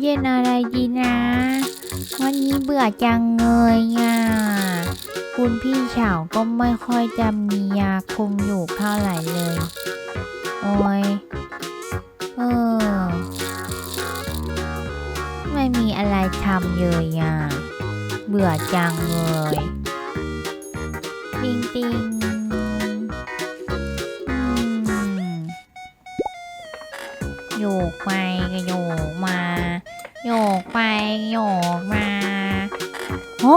เย็นอะไรดีนะ วันนี้เบื่อจังเลยอะ คุณพี่เฉาก็ไม่ค่อยจะมียาคุมอยู่เท่าไหร่เลย โอ้ย เออ ไม่มีอะไรทำเลยอะ เบื่อจังเลยติงติง ไปก็โยกมา โยกไปโยกมาโอ้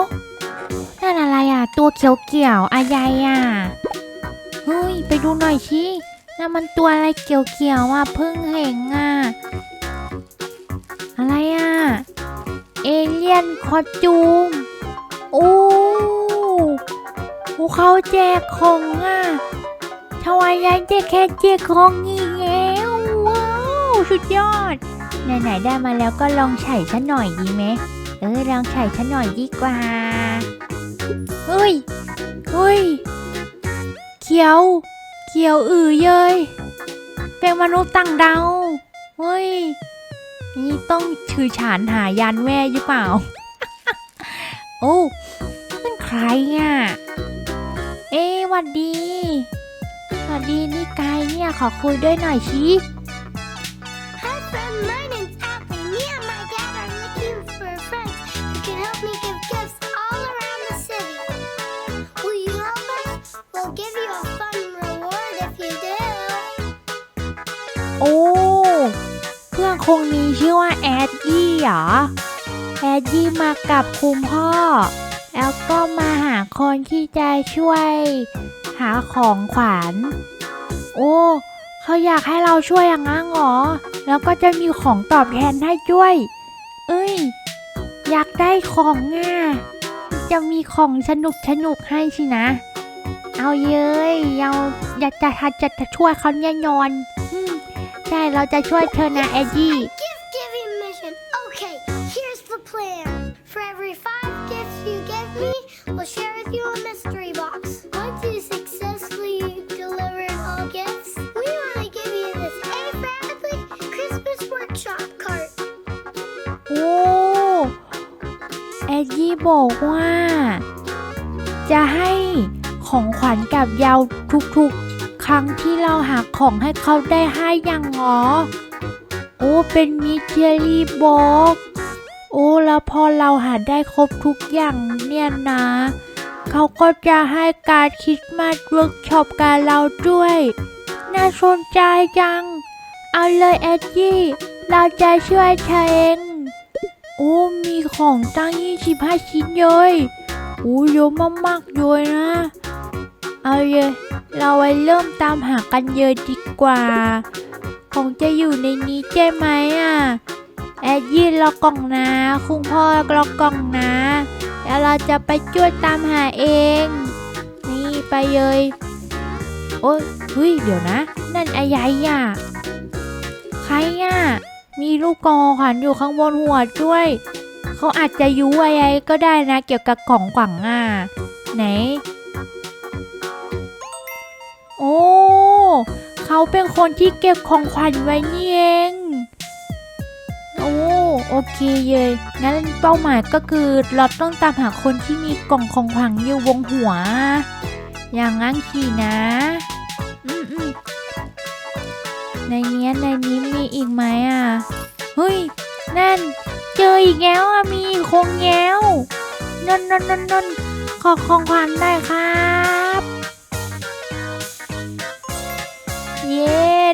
นั่นอะไรอะ ตัวเขียวเกี่ยวอะไรอะ เฮ้ย ไปดูหน่อยชินั่นมันตัวอะไรเกี่ยวเกี่ยวอะเพิ่งเห็นอะ อะไรอะ เอเลี่ยนคอสตูมโอ้โหเขาแจกของอะทวายายแจกแค่แจกของอีกแล้วว้าว สุดยอด ไหนๆได้มาแล้วก็ลองไฉฉันหน่อยดีไหมเออลองไฉฉันหน่อยดีกว่าเฮ้ยเฮ้ยเขียว เขียวอือเย้ยเป็นมนุษย์ต่างดาวเฮ้ยนี่ต้องถือฉานหายันแม่หรือเปล่า โอ้นั่นใครอะ เอ๊วัดดีวัดดีนี่ไกายเนี่ยขอคุยด้วยหน่อยชิ โอ้เพื่อนคงมีชื่อว่าแอดยี่เหรอ แอดยี่มากับคุณพ่อ แล้วก็มาหาคนที่จะช่วยหาของขวัญ โอ้เขาอยากให้เราช่วยอย่างนั้นเหรอ แล้วก็จะมีของตอบแทนให้ด้วย เอ้ย อยากได้ของอะจะมีของสนุกสนุกให้สินะ เอาเย้ยเราอยากจะจะจะช่วยเขาแน่นอน ใช่เราจะช่วยเธอนะแอดดี้ Gift giving mission. Okay, here's the plan. For every five gifts you give me, we'll share with you a mystery box. Once you successfully deliver all gifts, we want to give you this A for Apple Christmas Workshop cart. โอ้แอดดี้บอกว่า จะให้ของขวัญกับยาวทุกๆ ครั้งที่เราหาของให้เขาได้ให้อย่างหรอโอ้เป็นมิเชลี่บ็อกโอ้แล้วพอเราหาได้ครบทุกอย่างเนี่ยนะ เขาก็จะให้การคิดมาเวิร์กช็อปกับเราด้วย น่าสนใจจัง เอาเลยแอดดี้เราจะช่วยเธอเอง โอ้มีของตั้ง25ชิ้นเลยโอ้เยอะมากๆเลยนะ เอาเลย เราไปเริ่มตามหากันเยอะดีกว่า ของจะอยู่ในนี้ใช่ไหมอะ แอดยี่รอกล่องนะ คุณพ่อรอกล่องนะแล้วเราจะไปช่วยตามหาเอง นี่ไปเลย โอ้ยเฮ้ย เดี๋ยวนะ นั่นไอะไรอะ ใครอะ มีลูกกองขวัญอยู่ข้างบนหัวด้วย เขาอาจจะยุอะไรก็ได้นะ เกี่ยวกับกล่องขวัญอะ ไหน เขาเป็นคนที่เก็บของขวัญไว้นี่เอง โอ้โอเคเลยงั้นเป้าหมายก็คือเราต้องตามหาคนที่มีกล่องของขวัญอยู่วงหัว อย่างงั้นขี่นะ อืมอืมในเนี้ยในนี้มีอีกไหมอะ เฮ้ย นั่น เจออีกแล้วอะ มีอีกคงแล้วนนนนนนขอของขวัญได้ครั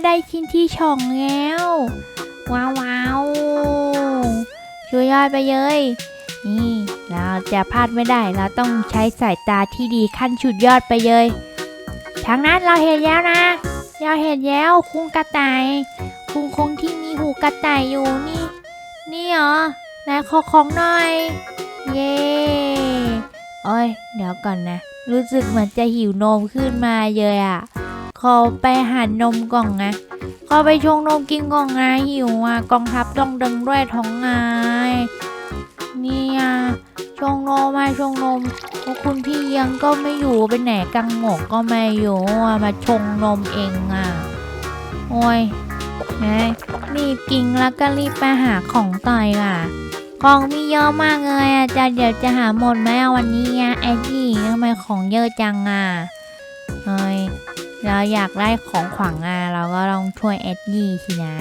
ได้ชิ้นที่ช่องแล้ว ว้าวว้าวช่วยยอดไปเลย นี่ เราจะพลาดไม่ได้ เราต้องใช้สายตาที่ดีขั้นสุดยอดไปเลยทางนั้นเราเห็นแล้วนะ เราเห็นแล้วคุงกระต่าย คุงคงที่มีหูกระต่ายอยู่นี่ นี่เหรอ นายขอของหน่อย เย้โอ้ย เดี๋ยวก่อนนะ รู้สึกเหมือนจะหิวนมขึ้นมาเลยอะ ขอไปหานมก่อนนะขอไปชงนมกินก่อนไงหิวอะกองทัพต้องดึงด้วยท้องไงเนี่ยชงนมมาชงนมพราะคุณพี่ยังก็ไม่อยู่ไปไหนกังหมกก็ไม่อยู่มาชงนมเองอะโอ้ยไงรีบกินแล้วก็รีบไปหาของต่อยล่ะของมีเยอะมากเลยอะจะเดี๋ยวจะหาหมดไหมวันนี้อะแอดดี้ทำไมของเยอะจังอะเฮ้ย เราอยากได้ของขวัญอะเราก็ต้องช่วยแอดดี้สินะ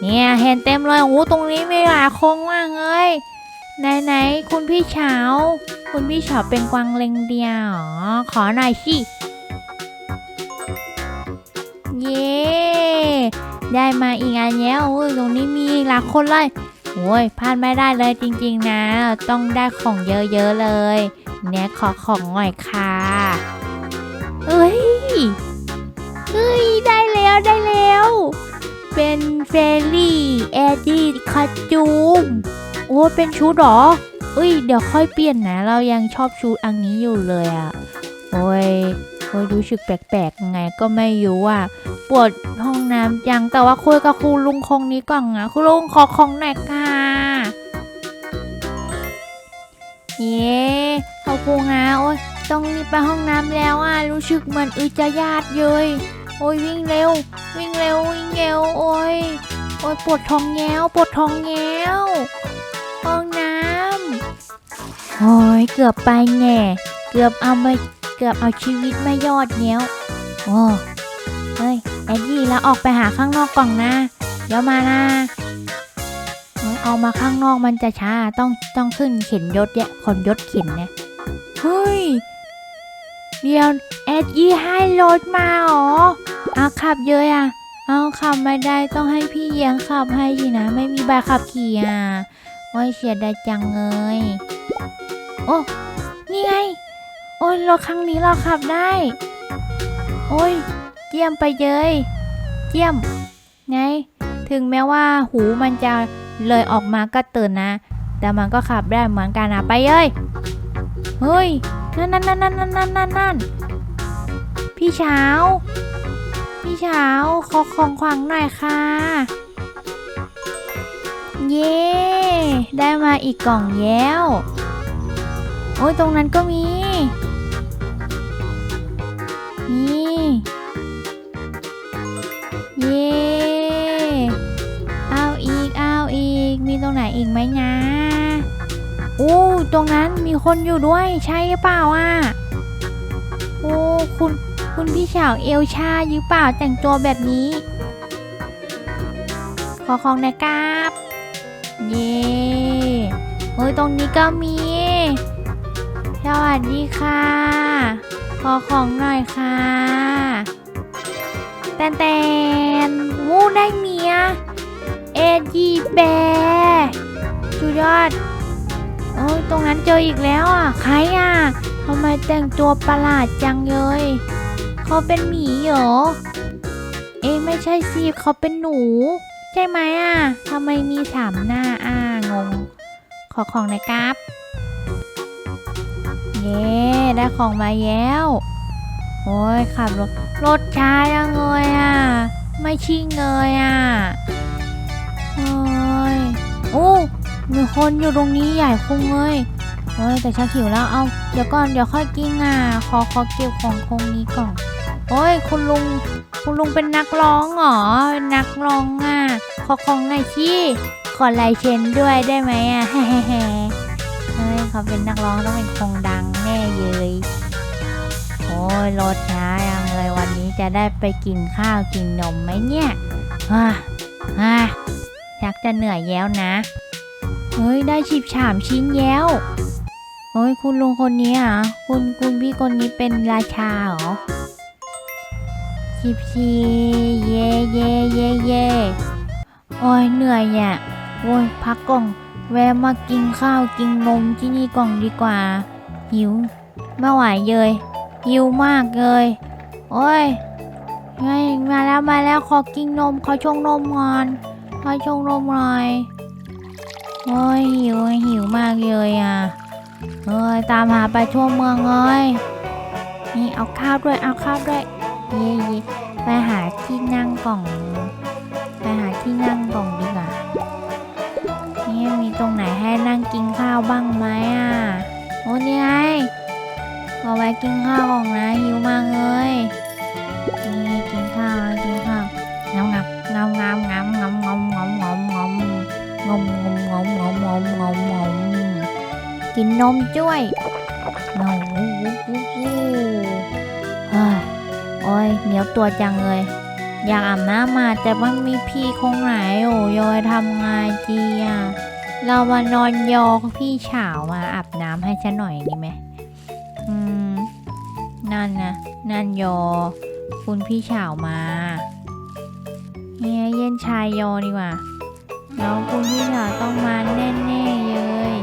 เนี่ยเห็นเต็มเลยโอ้ตรงนี้มีหลายคงมากเลยไหนไหนๆคุณพี่เฉาคุณพี่เฉาเป็นกวางเลงเดียวเหรอขอหน่อยสิเย้ได้มาอีกอันแล้วโอ้ยตรงนี้มีหลายคนเลยโอ้ยพลาดไม่ได้เลยจริงๆนะ ต้องได้ของเยอะๆเลย เนี่ยขอของหน่อยค่ะเอ้ย เฮ้ย ได้แล้วได้แล้ว เป็นเฟรลี่แอดดี้คอสจูมโอ้เป็นชุดเหรอเอ้ย เดี๋ยวค่อยเปลี่ยนนะ เรายังชอบชุดอันนี้อยู่เลยอะ่ะ โอ้ยโอ้ยรู้สึกแปลกๆยังไงก็ไม่รู้อะปวดห้องน้ำจังแต่ว่าคุยกับครูลุงคงนี้ก่อนนะคุณลุงขอของหน่อยค่ะเย้ขอบคุณนะโอ้ยต้องรีบไปห้องน้ำแล้วอะรู้สึกเหมือนอึจะญาติเลย โอ้ยวิ่งเร็ว วิ่งเร็ววิ่งเร็วโอ้ยโอ้ยปวดท้องแง้วปวดท้องแง้วห้องน้ำโอ้ยเกือบไปแง่เกือบเอาไม่เกือบเอาชีวิตไม่ยอดแง้วโอ้เฮ้ยแอดดี้แล้วออกไปหาข้างนอกกล่อนนะเดี๋ยวมานะเอามาข้างนอกมันจะช้าต้องต้องขึ้นเข็นยศแยะคนยศเข็นเนี่ยเฮ้ย เดี๋ยวแอดดี้ให้รถมาหรอเอาขับเยอะอะ เอาขับไม่ได้ต้องให้พี่เลี้ยงขับให้สินะ ไม่มีใบขับขี่อะโอ้ยเสียดายจังเลยโอ้นี่ไง โอ้ยรถครั้งนี้เราขับได้ โอ้ยเยี่ยมไปเลยเยี่ยม ไง ถึงแม้ว่าหูมันจะเลยออกมาก็ตื่นนะ แต่มันก็ขับได้เหมือนกันนะไปเลยเฮ้ย นั่นนั่นนั่นนั่นนั่นนั่นนั่นพี่เช้า พี่เช้าขอของขวัญหน่อยค่ะ เย้ได้มาอีกกล่องแล้ว โอ้ยตรงนั้นก็มี นี่ เย้เอาอีกเอาอีก มีตรงไหนอีกไหมนะ อู้ตรงนั้นมีคนอยู่ด้วยใช่หรือเปล่าอะโอ้คุณคุณพี่สาวเอลชาหรือเปล่าแต่งตัวแบบนี้ ขอของนะครับเย้เฮ้ยตรงนี้ก็มี สวัสดีค่ะ ขอของหน่อยค่ะแตนแตนวู้ได้เมียเอ็ดยีแบร์สุดยอด โอ้ยตรงนั้นเจออีกแล้วอะ ใครอะทำไมแต่งตัวประหลาดจังเลยเขาเป็นหมีเหรอ เอ๊ไม่ใช่สิเขาเป็นหนู ใช่ไหมอะทำไมมีสามหน้าอ่างง ขอของนะครับเย้ได้ของมาแล้ว โอ้ยขับรถรถช้าจังเลยอะ ไม่ชิ่งเลยอะโอ้ยโอ้ มีคนอยู่ตรงนี้ใหญ่คงเลยโอ้ยแต่ชักหิวแล้วเอาเดี๋ยวก่อนเดี๋ยวค่อยกินอะขอขอเก็บของคงนี้ก่อนโอ้ยคุณลุงคุณลุงเป็นนักร้องเหรอนักร้องอะขอของหน่อยที่ขอลายเซ็นด้วยได้ไหมอะเฮ้เฮ้ยเขาเป็นนักร้องต้องเป็นคงดังแน่เลยโอ้ยรถช้ายังเลยวันนี้จะได้ไปกินข้าวกินนมไหมเนี่ยฮ่าฮ่าชักจะเหนื่อยแล้วนะ เฮ้ย ได้ฉิบฉามชิ้นแล้วเฮ้ย คุณลุงคนนี้อะ คุณคุณพี่คนนี้เป็นราชาเหรอฉิบชีเย่เย่เย่เย่โอ้ยเหนื่อยอะโอ้ยพักก่อนแวะมากินข้าวกินนมที่นี่กล่อนดีกว่า หิวไม่ไหวเลยหิวมากเลย โอ้ยไงมาแล้วมาแล้วขอกินนมขอชงนมก่อนขอชงนมหน่อย โอ้ยหิวหิวมากเลยอะเอ้ยตามหาไปทั่วเมืองเลยนี่เอาข้าวด้วยเอาข้าวด้วยเย่เย่ไปหาที่นั่งกล่อง ไปหาที่นั่งกล่องดีกว่านี่มีตรงไหนให้นั่งกินข้าวบ้างไหมอะโอ้นี่ไงเอาไว้กินข้าวของนะหิวมากเลย นมจ้วยเงาวูวูวูวูเฮ้โอ้ยเหนียวตัวจังเลย อยากอาบน้ำมาแต่ว่ามีพี่คงไหนโอ้ยอยทำไงจีอะเรามานอนยอพี่เฉาวมาอาบน้ำให้ฉันหน่อยดีไหมอืมนั่นนะนั่นยอ คุณพี่เฉาวมาเนี่ยเย็นชายยอดีกว่าแล้วคุณพี่เฉาต้องมาแน่ๆเลย